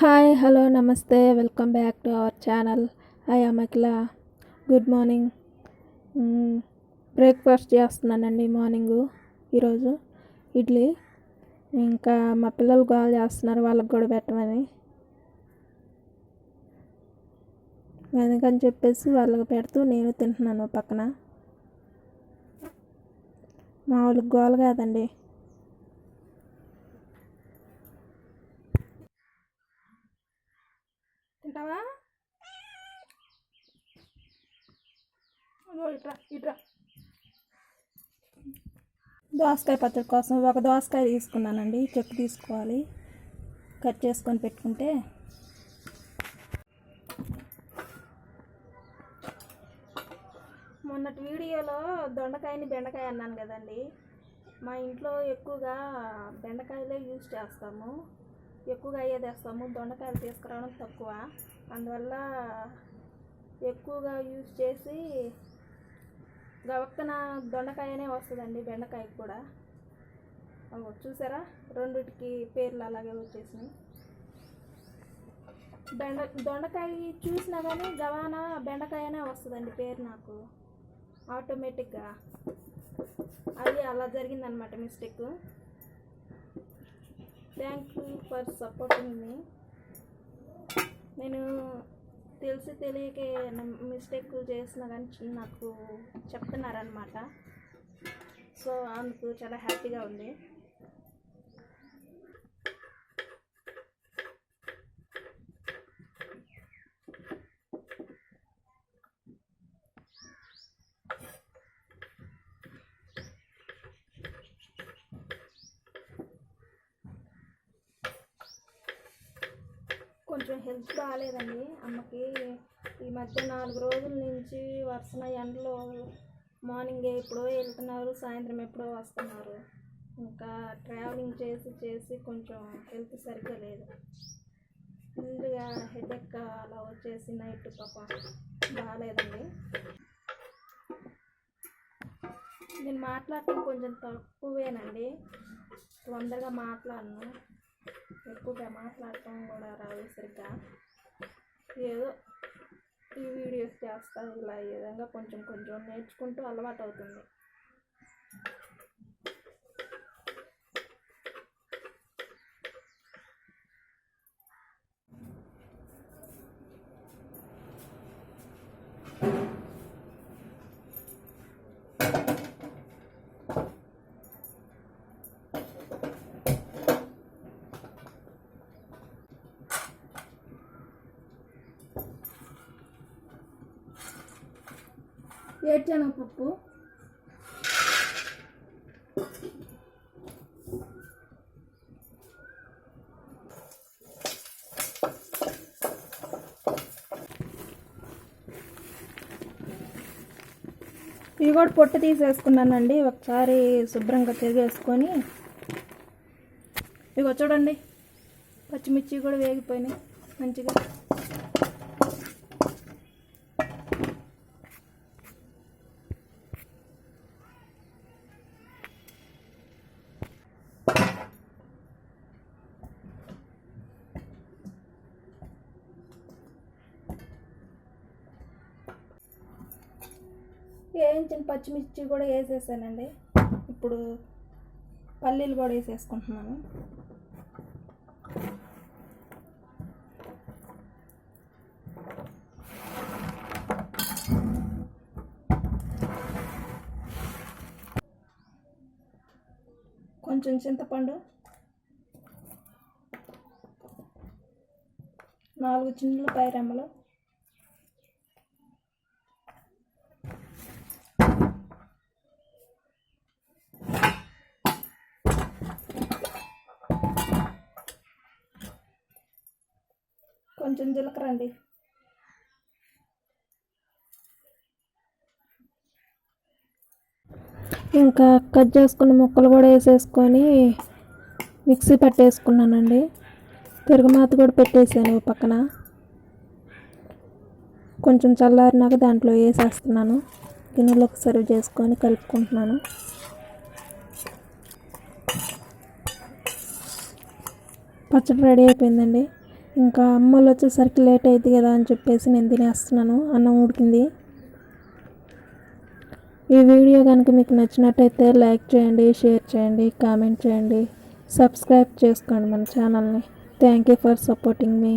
Hi hello నమస్తే. Welcome back to our channel. Hi అమకిల. Good morning. Breakfast చేస్తున్నానండి morning. ఈరోజు ఇడ్లీ. ఇంకా మా పిల్లలు గోల్ చేస్తున్నారు వాళ్ళకి కూడా పెట్టమని. అందుకని చెప్పేసి వాళ్ళకి పెడుతూ నేను తింటున్నాను పక్కన. మా వాళ్ళకి గోల కాదండి. తింటావా ఇట్రా ఇట్రా. దోసకాయ పచ్చడి కోసం ఒక దోసకాయ తీసుకున్నానండి. చెక్కు తీసుకోవాలి. కట్ చేసుకొని పెట్టుకుంటే మొన్నటి వీడియోలో దొండకాయని బెండకాయ అన్నాను కదండి. మా ఇంట్లో ఎక్కువగా బెండకాయలే యూజ్ చేస్తాము. ఎక్కువగా అయ్యే తెస్తాము. దొండకాయలు తీసుకురావడం తక్కువ. అందువల్ల ఎక్కువగా యూజ్ చేసి గవక్కన దొండకాయనే వస్తుందండి బెండకాయకి కూడా. చూసారా? రెండిటికి పేర్లు అలాగే వచ్చేసినాయి. బెండ దొండకాయ చూసినా కానీ గవానా బెండకాయనే వస్తుందండి పేరు నాకు. ఆటోమేటిక్గా. అది అలా జరిగిందనమాట mistake. Thank you for supporting me. నేను తెలిసి తెలియకే మిస్టేక్ చేసిన కానీ నాకు చెప్తున్నారనమాట సో అందుకు చాలా హ్యాపీగా ఉంది. కొంచెం హెల్త్ బాగాలేదండి. అమ్మకి ఈ మధ్య నాలుగు రోజుల నుంచి వరుసన ఎండలో మార్నింగ్ ఎప్పుడో వెళ్తున్నారు సాయంత్రం ఎప్పుడో వస్తున్నారు. ఇంకా ట్రావెలింగ్ చేసి చేసి కొంచెం హెల్త్ సరిగ్గా లేదు. ముందుగా హెడేక్ అలా వచ్చేసి నైట్ పాప బాగాలేదండి. నేను మాట్లాడటం కొంచెం తక్కువేనండి. తొందరగా మాట్లాడను. ఎక్కువగా మాట్లాడటం కూడా రాదు సరిగ్గా. ఏదో ఈ వీడియోస్ చేస్తా ఇలా ఈ విధంగా కొంచెం కొంచెం నేర్చుకుంటూ అలవాటు అవుతుంది. ఏడ్చానపప్పు ఇవి కూడా పొట్టు తీసేసుకున్నానండి. ఒకసారి శుభ్రంగా తిరిగేసుకొని. ఇగో చూడండి పచ్చిమిర్చి కూడా వేగిపోయినాయి మంచిగా. వేయించిన పచ్చిమిర్చి కూడా వేసేసానండి. ఇప్పుడు పల్లీలు కూడా వేసేసుకుంటున్నాను. కొంచెం చింతపండు నాలుగు చిన్నులు పైరెమ్మలు కొంచెం జీలకర్రండి ఇంకా కట్ చేసుకున్న ముక్కలు కూడా వేసేసుకొని మిక్సీ పట్టేసుకున్నానండి. తిరుగుమాత కూడా పెట్టేసాను పక్కన. కొంచెం చల్లారినాక దాంట్లో వేసేస్తున్నాను. గిన్నెలోకి సర్వ్ చేసుకొని కలుపుకుంటున్నాను. పచ్చడి రెడీ అయిపోయిందండి. ఇంకా అమ్మలు వచ్చేసరికి లేట్ అయింది కదా అని చెప్పేసి నేను తినేస్తున్నాను. అన్నం ఉడికింది. ఈ వీడియో కనుక మీకు నచ్చినట్టయితే లైక్ చేయండి షేర్ చేయండి కామెంట్ చేయండి. సబ్స్క్రైబ్ చేసుకోండి మన ఛానల్ని. Thank you for supporting me.